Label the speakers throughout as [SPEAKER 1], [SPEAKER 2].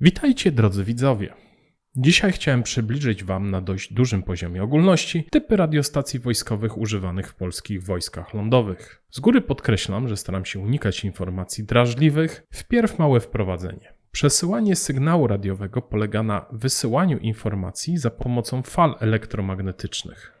[SPEAKER 1] Witajcie drodzy widzowie. Dzisiaj chciałem przybliżyć Wam na dość dużym poziomie ogólności typy radiostacji wojskowych używanych w polskich wojskach lądowych. Z góry podkreślam, że staram się unikać informacji drażliwych. Wpierw małe wprowadzenie. Przesyłanie sygnału radiowego polega na wysyłaniu informacji za pomocą fal elektromagnetycznych.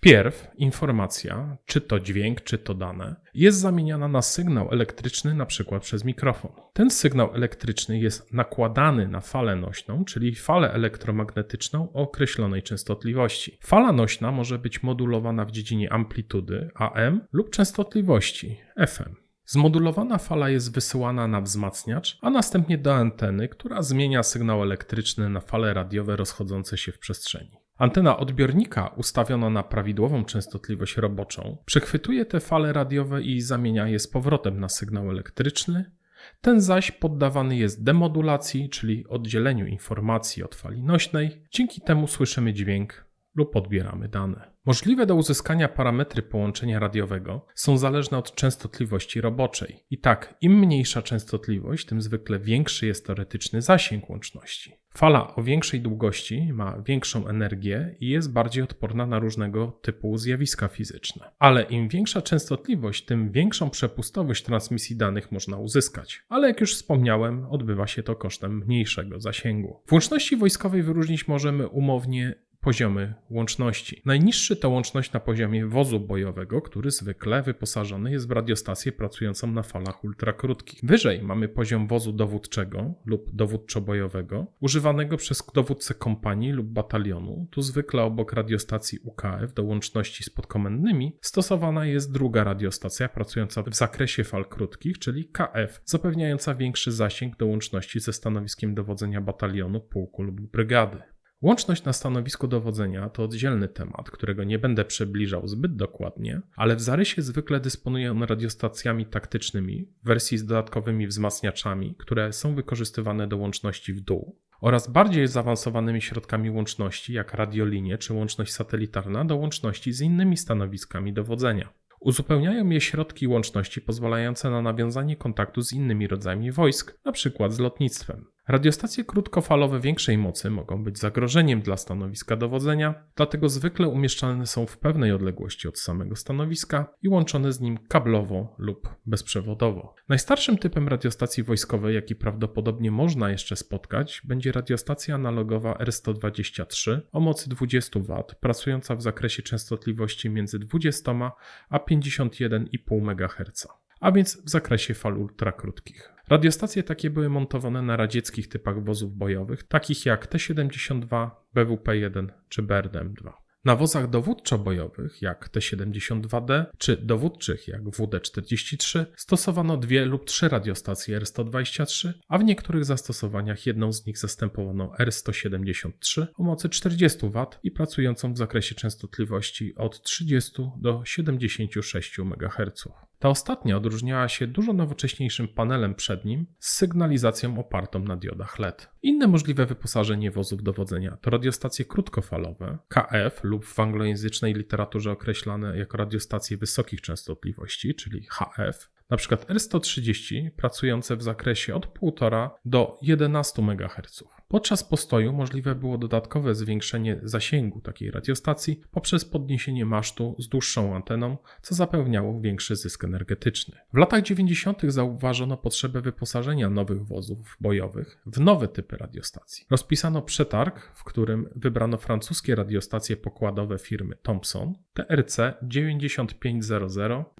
[SPEAKER 1] Wpierw informacja, czy to dźwięk, czy to dane, jest zamieniana na sygnał elektryczny, na przykład przez mikrofon. Ten sygnał elektryczny jest nakładany na falę nośną, czyli falę elektromagnetyczną o określonej częstotliwości. Fala nośna może być modulowana w dziedzinie amplitudy AM lub częstotliwości FM. Zmodulowana fala jest wysyłana na wzmacniacz, a następnie do anteny, która zmienia sygnał elektryczny na fale radiowe rozchodzące się w przestrzeni. Antena odbiornika ustawiona na prawidłową częstotliwość roboczą przechwytuje te fale radiowe i zamienia je z powrotem na sygnał elektryczny. Ten zaś poddawany jest demodulacji, czyli oddzieleniu informacji od fali nośnej. Dzięki temu słyszymy dźwięk lub odbieramy dane. Możliwe do uzyskania parametry połączenia radiowego są zależne od częstotliwości roboczej. I tak, im mniejsza częstotliwość, tym zwykle większy jest teoretyczny zasięg łączności. Fala o większej długości ma większą energię i jest bardziej odporna na różnego typu zjawiska fizyczne. Ale im większa częstotliwość, tym większą przepustowość transmisji danych można uzyskać. Ale jak już wspomniałem, odbywa się to kosztem mniejszego zasięgu. W łączności wojskowej wyróżnić możemy umownie poziomy łączności. Najniższy to łączność na poziomie wozu bojowego, który zwykle wyposażony jest w radiostację pracującą na falach ultrakrótkich. Wyżej mamy poziom wozu dowódczego lub dowódczo-bojowego, używanego przez dowódcę kompanii lub batalionu. Tu zwykle obok radiostacji UKF do łączności z podkomendnymi stosowana jest druga radiostacja pracująca w zakresie fal krótkich, czyli KF, zapewniająca większy zasięg do łączności ze stanowiskiem dowodzenia batalionu, pułku lub brygady. Łączność na stanowisku dowodzenia to oddzielny temat, którego nie będę przybliżał zbyt dokładnie, ale w zarysie zwykle dysponuje on radiostacjami taktycznymi w wersji z dodatkowymi wzmacniaczami, które są wykorzystywane do łączności w dół, oraz bardziej zaawansowanymi środkami łączności, jak radiolinie czy łączność satelitarna do łączności z innymi stanowiskami dowodzenia. Uzupełniają je środki łączności pozwalające na nawiązanie kontaktu z innymi rodzajami wojsk, np. z lotnictwem. Radiostacje krótkofalowe większej mocy mogą być zagrożeniem dla stanowiska dowodzenia, dlatego zwykle umieszczane są w pewnej odległości od samego stanowiska i łączone z nim kablowo lub bezprzewodowo. Najstarszym typem radiostacji wojskowej, jaki prawdopodobnie można jeszcze spotkać, będzie radiostacja analogowa R123 o mocy 20 W, pracująca w zakresie częstotliwości między 20 a 51,5 MHz a więc w zakresie fal ultrakrótkich. Radiostacje takie były montowane na radzieckich typach wozów bojowych, takich jak T-72, BWP-1 czy BRDM-2. Na wozach dowódczo-bojowych, jak T-72D, czy dowódczych, jak WD-43, stosowano dwie lub trzy radiostacje R-123, a w niektórych zastosowaniach jedną z nich zastępowano R-173 o mocy 40 W i pracującą w zakresie częstotliwości od 30 do 76 MHz. Ta ostatnia odróżniała się dużo nowocześniejszym panelem przednim z sygnalizacją opartą na diodach LED. Inne możliwe wyposażenie wozów dowodzenia to radiostacje krótkofalowe, KF lub w anglojęzycznej literaturze określane jako radiostacje wysokich częstotliwości, czyli HF, przykład R130 pracujące w zakresie od 1,5 do 11 MHz. Podczas postoju możliwe było dodatkowe zwiększenie zasięgu takiej radiostacji poprzez podniesienie masztu z dłuższą anteną, co zapewniało większy zysk energetyczny. W latach 90. zauważono potrzebę wyposażenia nowych wozów bojowych w nowe typy radiostacji. Rozpisano przetarg, w którym wybrano francuskie radiostacje pokładowe firmy Thomson TRC 9500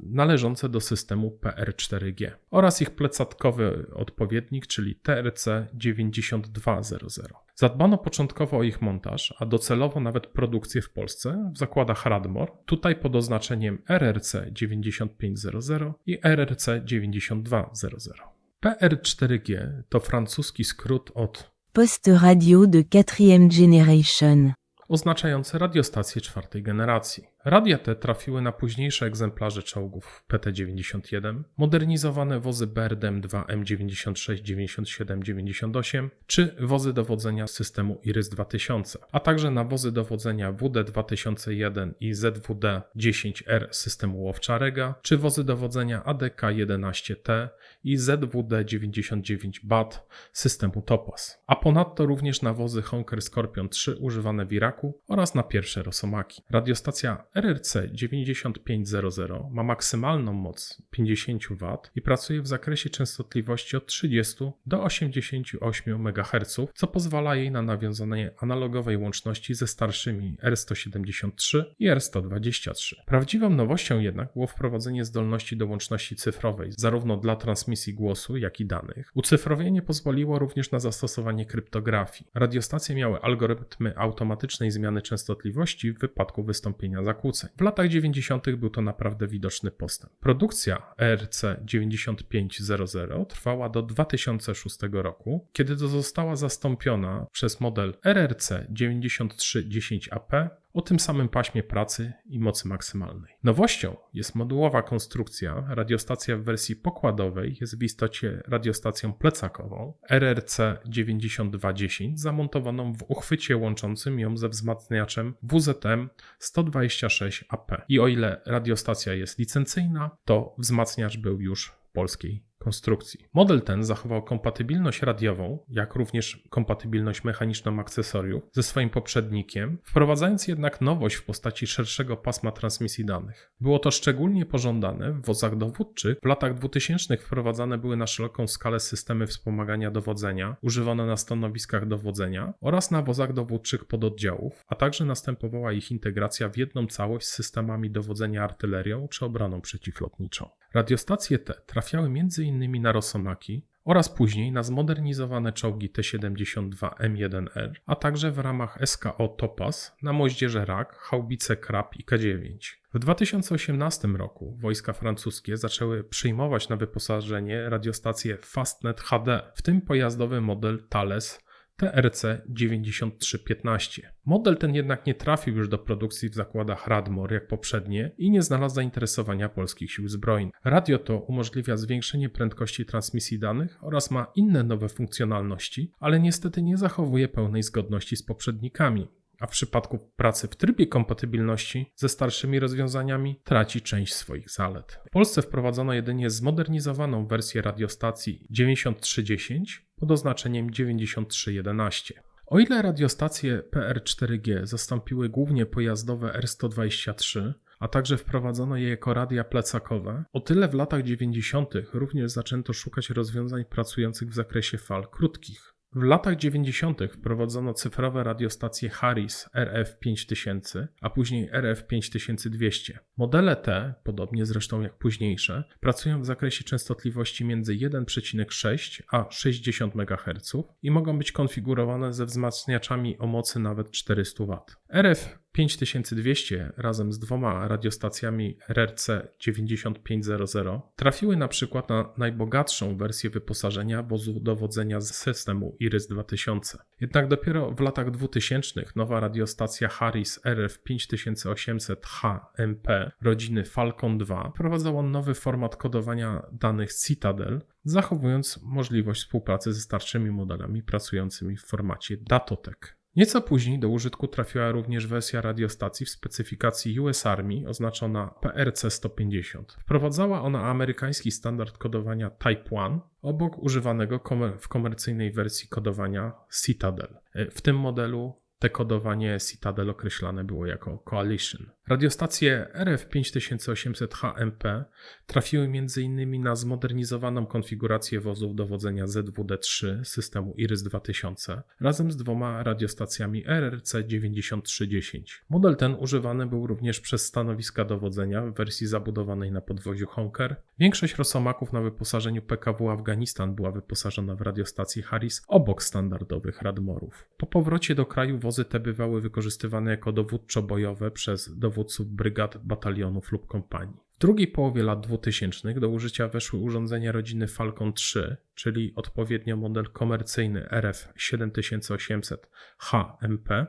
[SPEAKER 1] należące do systemu PR4G oraz ich plecatkowy odpowiednik, czyli TRC 9200. Zadbano początkowo o ich montaż, a docelowo nawet produkcję w Polsce w zakładach Radmor, tutaj pod oznaczeniem RRC 9500 i RRC 9200. PR4G to francuski skrót od
[SPEAKER 2] Poste radio de quatrième génération.
[SPEAKER 1] oznaczający radiostację czwartej generacji. Radia te trafiły na późniejsze egzemplarze czołgów PT-91, modernizowane wozy BRDM-2 M96, 97, 98 czy wozy dowodzenia systemu IRYS-2000, a także na wozy dowodzenia WD-2001 i ZWD-10R systemu Łowczarega, czy wozy dowodzenia ADK-11T i ZWD-99 BAT systemu Topaz, a ponadto również na wozy Honker Scorpion 3 używane w Iraku oraz na pierwsze Rosomaki. Radiostacja RRC 9500 ma maksymalną moc 50 W i pracuje w zakresie częstotliwości od 30 do 88 MHz, co pozwala jej na nawiązanie analogowej łączności ze starszymi R173 i R123. Prawdziwą nowością jednak było wprowadzenie zdolności do łączności cyfrowej, zarówno dla transmisji głosu, jak i danych. Ucyfrowienie pozwoliło również na zastosowanie kryptografii. Radiostacje miały algorytmy automatycznej zmiany częstotliwości w wypadku wystąpienia zakłóceń. W latach 90. był to naprawdę widoczny postęp. Produkcja ERC 9500 trwała do 2006 roku, kiedy to została zastąpiona przez model RRC 9310AP o tym samym paśmie pracy i mocy maksymalnej. Nowością jest modułowa konstrukcja. Radiostacja w wersji pokładowej jest w istocie radiostacją plecakową RRC 9210 zamontowaną w uchwycie łączącym ją ze wzmacniaczem WZM 126AP. I o ile radiostacja jest licencyjna, to wzmacniacz był już polskiej konstrukcji. Model ten zachował kompatybilność radiową, jak również kompatybilność mechaniczną akcesoriów ze swoim poprzednikiem, wprowadzając jednak nowość w postaci szerszego pasma transmisji danych. Było to szczególnie pożądane w wozach dowódczych. W latach 2000 wprowadzane były na szeroką skalę systemy wspomagania dowodzenia, używane na stanowiskach dowodzenia oraz na wozach dowódczych pododdziałów, a także następowała ich integracja w jedną całość z systemami dowodzenia artylerią czy obraną przeciwlotniczą. Radiostacje te trafiały m.in. na Rosomaki oraz później na zmodernizowane czołgi T-72M1R, a także w ramach SKO Topaz na moździerze RAK, haubice Krab i K-9. W 2018 roku wojska francuskie zaczęły przyjmować na wyposażenie radiostację Fastnet HD, w tym pojazdowy model Thales TRC 9315. Model ten jednak nie trafił już do produkcji w zakładach Radmor jak poprzednie i nie znalazł zainteresowania polskich sił zbrojnych. Radio to umożliwia zwiększenie prędkości transmisji danych oraz ma inne nowe funkcjonalności, ale niestety nie zachowuje pełnej zgodności z poprzednikami a w przypadku pracy w trybie kompatybilności ze starszymi rozwiązaniami traci część swoich zalet. W Polsce wprowadzono jedynie zmodernizowaną wersję radiostacji 9310 pod oznaczeniem 9311. O ile radiostacje PR4G zastąpiły głównie pojazdowe R123, a także wprowadzono je jako radia plecakowe, o tyle w latach 90. również zaczęto szukać rozwiązań pracujących w zakresie fal krótkich. W latach 90. wprowadzono cyfrowe radiostacje Harris RF5000, a później RF5200. Modele te, podobnie zresztą jak późniejsze, pracują w zakresie częstotliwości między 1,6 a 60 MHz i mogą być konfigurowane ze wzmacniaczami o mocy nawet 400 W. RF 5200 razem z dwoma radiostacjami RRC 9500 trafiły na przykład na najbogatszą wersję wyposażenia wozu dowodzenia z systemu IRYS 2000. Jednak dopiero w latach 2000 nowa radiostacja Harris RF 5800 HMP rodziny Falcon 2 wprowadzała nowy format kodowania danych Citadel, zachowując możliwość współpracy ze starszymi modelami pracującymi w formacie Datotek. Nieco później do użytku trafiła również wersja radiostacji w specyfikacji US Army oznaczona PRC-150. Wprowadzała ona amerykański standard kodowania Type 1 obok używanego w komercyjnej wersji kodowania Citadel. W tym modelu te kodowanie Citadel określane było jako Coalition. Radiostacje RF 5800 HMP trafiły m.in. na zmodernizowaną konfigurację wozów dowodzenia ZWD-3 systemu IRYS 2000 razem z dwoma radiostacjami RRC 9310. Model ten używany był również przez stanowiska dowodzenia w wersji zabudowanej na podwoziu Honker. Większość rosomaków na wyposażeniu PKW Afganistan była wyposażona w radiostacje Harris obok standardowych Radmorów. Po powrocie do kraju wozy te bywały wykorzystywane jako dowódczo-bojowe przez dowódców brygad, batalionów lub kompanii. W drugiej połowie lat 2000 do użycia weszły urządzenia rodziny Falcon 3, czyli odpowiednio model komercyjny RF 7800 HMP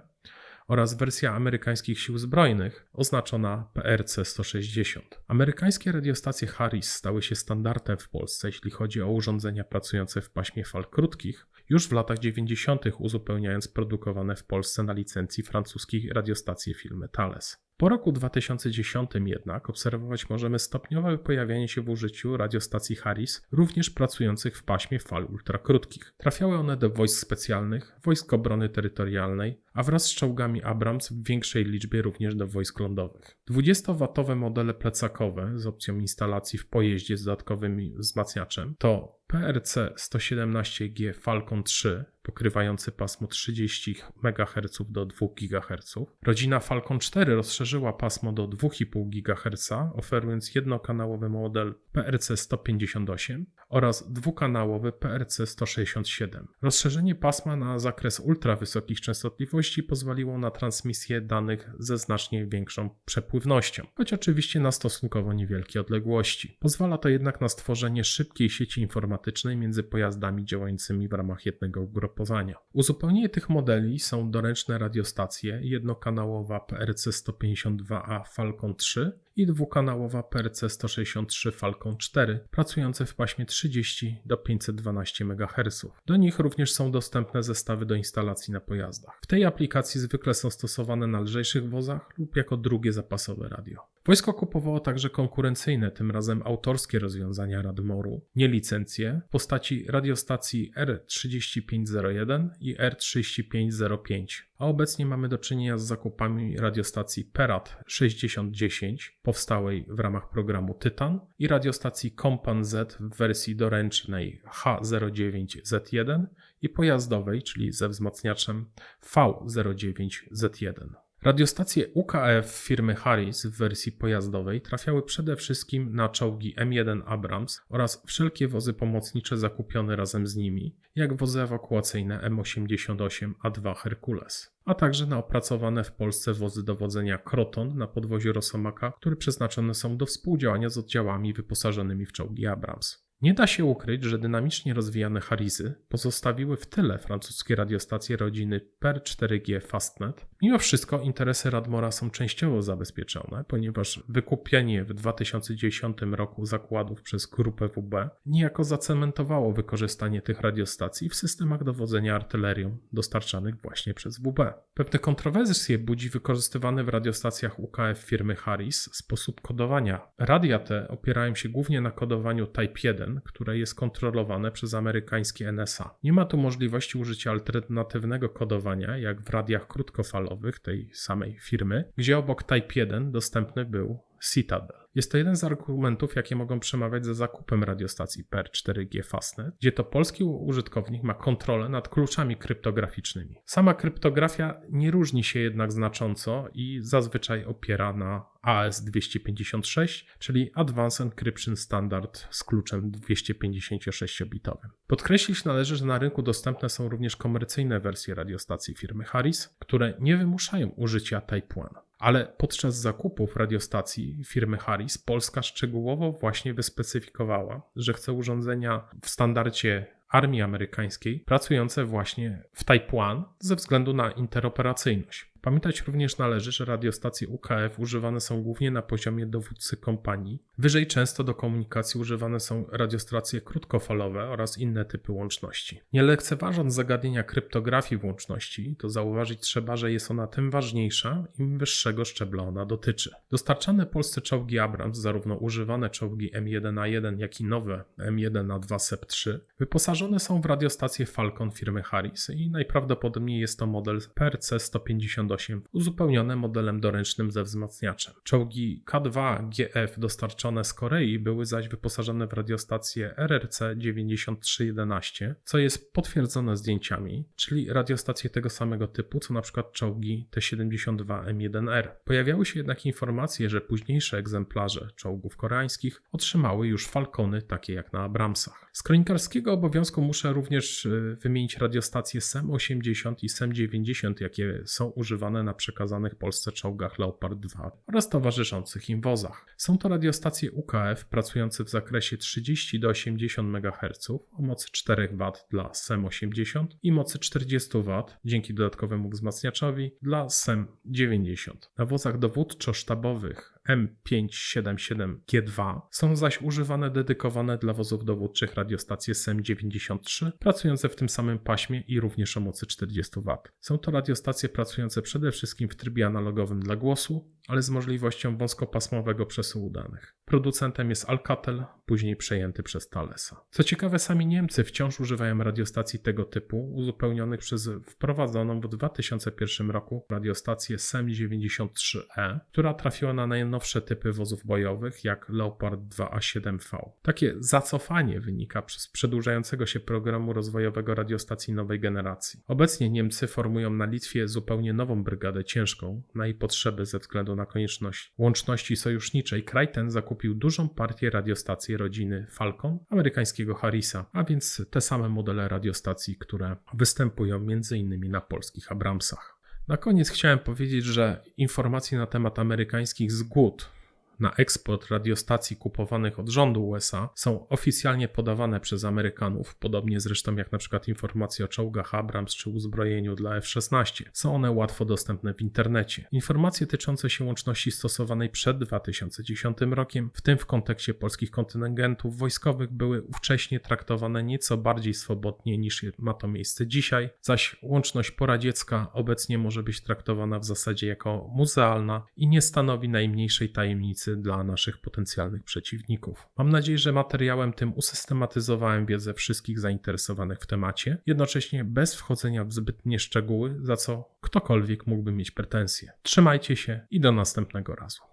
[SPEAKER 1] oraz wersja amerykańskich sił zbrojnych oznaczona PRC-160. Amerykańskie radiostacje Harris stały się standardem w Polsce, jeśli chodzi o urządzenia pracujące w paśmie fal krótkich, już w latach 90., uzupełniając produkowane w Polsce na licencji francuskiej radiostacje firmy Thales. Po roku 2010 jednak obserwować możemy stopniowe pojawianie się w użyciu radiostacji Harris, również pracujących w paśmie fal ultrakrótkich. Trafiały one do wojsk specjalnych, wojsk obrony terytorialnej, a wraz z czołgami Abrams w większej liczbie również do wojsk lądowych. 20-watowe modele plecakowe z opcją instalacji w pojeździe z dodatkowym wzmacniaczem to PRC 117G Falcon 3 pokrywający pasmo 30 MHz do 2 GHz. Rodzina Falcon 4 rozszerzyła pasmo do 2,5 GHz, oferując jednokanałowy model PRC 158 oraz dwukanałowy PRC 167. Rozszerzenie pasma na zakres ultrawysokich częstotliwości pozwoliło na transmisję danych ze znacznie większą przepływnością, choć oczywiście na stosunkowo niewielkie odległości. Pozwala to jednak na stworzenie szybkiej sieci informatycznej między pojazdami działającymi w ramach jednego ugrupowania. Uzupełnienie tych modeli są doręczne radiostacje, jednokanałowa PRC 152A Falcon 3 i dwukanałowa PRC 163 Falcon 4, pracujące w paśmie 30 do 512 MHz. Do nich również są dostępne zestawy do instalacji na pojazdach. W tej aplikacji zwykle są stosowane na lżejszych wozach lub jako drugie zapasowe radio. Wojsko kupowało także konkurencyjne, tym razem autorskie rozwiązania Radmoru, nie licencje, w postaci radiostacji R3501 i R3505, a obecnie mamy do czynienia z zakupami radiostacji Perat 6010, powstałej w ramach programu Tytan, i radiostacji Kompan Z w wersji doręcznej H09Z1 i pojazdowej, czyli ze wzmacniaczem V09Z1. Radiostacje UKF firmy Harris w wersji pojazdowej trafiały przede wszystkim na czołgi M1 Abrams oraz wszelkie wozy pomocnicze zakupione razem z nimi, jak wozy ewakuacyjne M88A2 Herkules, a także na opracowane w Polsce wozy dowodzenia Kroton na podwoziu Rosomaka, które przeznaczone są do współdziałania z oddziałami wyposażonymi w czołgi Abrams. Nie da się ukryć, że dynamicznie rozwijane Harisy pozostawiły w tyle francuskie radiostacje rodziny PER 4G Fastnet. Mimo wszystko interesy Radmora są częściowo zabezpieczone, ponieważ wykupienie w 2010 roku zakładów przez grupę WB niejako zacementowało wykorzystanie tych radiostacji w systemach dowodzenia artylerią dostarczanych właśnie przez WB. Pewne kontrowersje budzi wykorzystywany w radiostacjach UKF firmy Harris sposób kodowania. Radia te opierają się głównie na kodowaniu Type 1, które jest kontrolowane przez amerykańskie NSA. Nie ma tu możliwości użycia alternatywnego kodowania, jak w radiach krótkofalowych tej samej firmy, gdzie obok Type 1 dostępny był Citadel. Jest to jeden z argumentów, jakie mogą przemawiać za zakupem radiostacji PER 4G Fastnet, gdzie to polski użytkownik ma kontrolę nad kluczami kryptograficznymi. Sama kryptografia nie różni się jednak znacząco i zazwyczaj opiera na AS256, czyli Advanced Encryption Standard z kluczem 256-bitowym. Podkreślić należy, że na rynku dostępne są również komercyjne wersje radiostacji firmy Harris, które nie wymuszają użycia Type 1. Ale podczas zakupów radiostacji firmy Harris Polska szczegółowo właśnie wyspecyfikowała, że chce urządzenia w standardzie armii amerykańskiej pracujące właśnie w Type 1 ze względu na interoperacyjność. Pamiętać również należy, że radiostacje UKF używane są głównie na poziomie dowódcy kompanii. Wyżej często do komunikacji używane są radiostacje krótkofalowe oraz inne typy łączności. Nie lekceważąc zagadnienia kryptografii łączności, to zauważyć trzeba, że jest ona tym ważniejsza, im wyższego szczebla ona dotyczy. Dostarczane Polsce czołgi Abrams, zarówno używane czołgi M1A1, jak i nowe M1A2 SEP-3, wyposażone są w radiostacje Falcon firmy Harris i najprawdopodobniej jest to model PRC 150 uzupełnione modelem doręcznym ze wzmacniaczem. Czołgi K2GF dostarczone z Korei były zaś wyposażone w radiostację RRC 9311, co jest potwierdzone zdjęciami, czyli radiostacje tego samego typu co przykład czołgi T-72M1R. Pojawiały się jednak informacje, że późniejsze egzemplarze czołgów koreańskich otrzymały już Falcony takie jak na Abramsach. Z kronikarskiego obowiązku muszę również y, wymienić radiostacje SEM-80 i SEM-90, jakie są używane na przekazanych Polsce czołgach Leopard 2 oraz towarzyszących im wozach. Są to radiostacje UKF pracujące w zakresie 30 do 80 MHz o mocy 4 W dla SEM-80 i mocy 40 W dzięki dodatkowemu wzmacniaczowi dla SEM-90. Na wozach dowódczo-sztabowych M577G2 są zaś używane dedykowane dla wozów dowódczych radiostacje SEM-93 pracujące w tym samym paśmie i również o mocy 40 W. Są to radiostacje pracujące przede wszystkim w trybie analogowym dla głosu, ale z możliwością wąskopasmowego przesyłu danych. Producentem jest Alcatel, później przejęty przez Thalesa. Co ciekawe, sami Niemcy wciąż używają radiostacji tego typu, uzupełnionych przez wprowadzoną w 2001 roku radiostację SEM-93E, która trafiła na najnowsze typy wozów bojowych, jak Leopard 2A7V. Takie zacofanie wynika z przedłużającego się programu rozwojowego radiostacji nowej generacji. Obecnie Niemcy formują na Litwie zupełnie nową brygadę ciężką. Na jej potrzeby ze względu na konieczność łączności sojuszniczej kraj ten zakupił dużą partię radiostacji rodziny Falcon amerykańskiego Harrisa, a więc te same modele radiostacji, które występują m.in. na polskich Abramsach. Na koniec chciałem powiedzieć, że informacje na temat amerykańskich zgód na eksport radiostacji kupowanych od rządu USA są oficjalnie podawane przez Amerykanów, podobnie zresztą jak na przykład informacje o czołgach Abrams czy uzbrojeniu dla F-16. Są one łatwo dostępne w internecie. Informacje tyczące się łączności stosowanej przed 2010 rokiem, w tym w kontekście polskich kontyngentów wojskowych, były ówcześnie traktowane nieco bardziej swobodnie niż ma to miejsce dzisiaj, zaś łączność poradziecka obecnie może być traktowana w zasadzie jako muzealna i nie stanowi najmniejszej tajemnicy dla naszych potencjalnych przeciwników. Mam nadzieję, że materiałem tym usystematyzowałem wiedzę wszystkich zainteresowanych w temacie, jednocześnie bez wchodzenia w zbytnie szczegóły, za co ktokolwiek mógłby mieć pretensje. Trzymajcie się i do następnego razu.